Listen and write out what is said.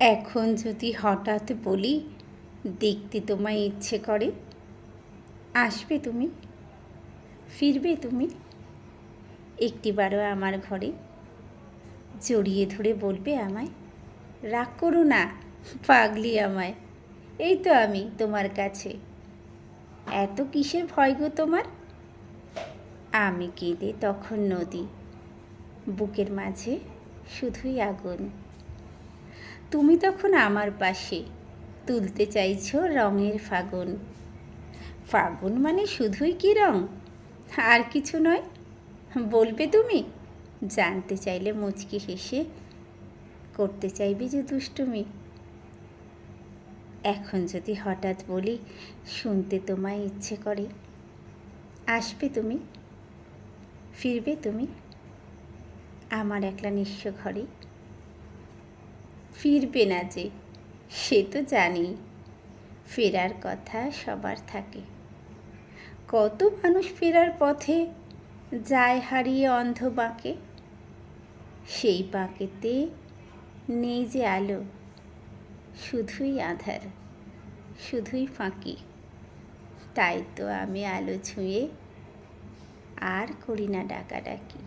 এখন যদি হঠাৎ বলি, দেখতে তোমায় ইচ্ছে করে, আসবে তুমি? ফিরবে তুমি? একটিবারও আমার ঘরে জড়িয়ে ধরে বলবে আমায়, রাগ করো না, পাগলি আমায়, এই তো আমি তোমার কাছে। এত কিসের ভয় গো তোমার? আমি কেঁদে তখন নদী, বুকের মাঝে শুধুই আগুন। তুমি তখন আমার পাশে। তুলতে চাইছ রঙের ফাগুন। ফাগুন মানে শুধুই কি রং? আর কিছু নয়। বলবে তুমি? জানতে চাইলে মুচকি হেসে করতে চাইবে যে দুষ্টুমি। এখন যদি হঠাৎ বলি, শুনতে তোমায় ইচ্ছে করে। আসবে তুমি? ফিরবে তুমি? আমার একলা নিঃস্ব ঘরে। ফিরবে না যে, সে তো জানি ফেরার কথা সবার থাকে। কত মানুষ ফেরার পথে যায় হারিয়ে অন্ধ বাঁকে, সেই বাঁকেতে নেই যে আলো, শুধুই আধার, শুধুই ফাঁকি। তাই তো আমি আলো ছুঁয়ে আর করি না ডাকাডাকি।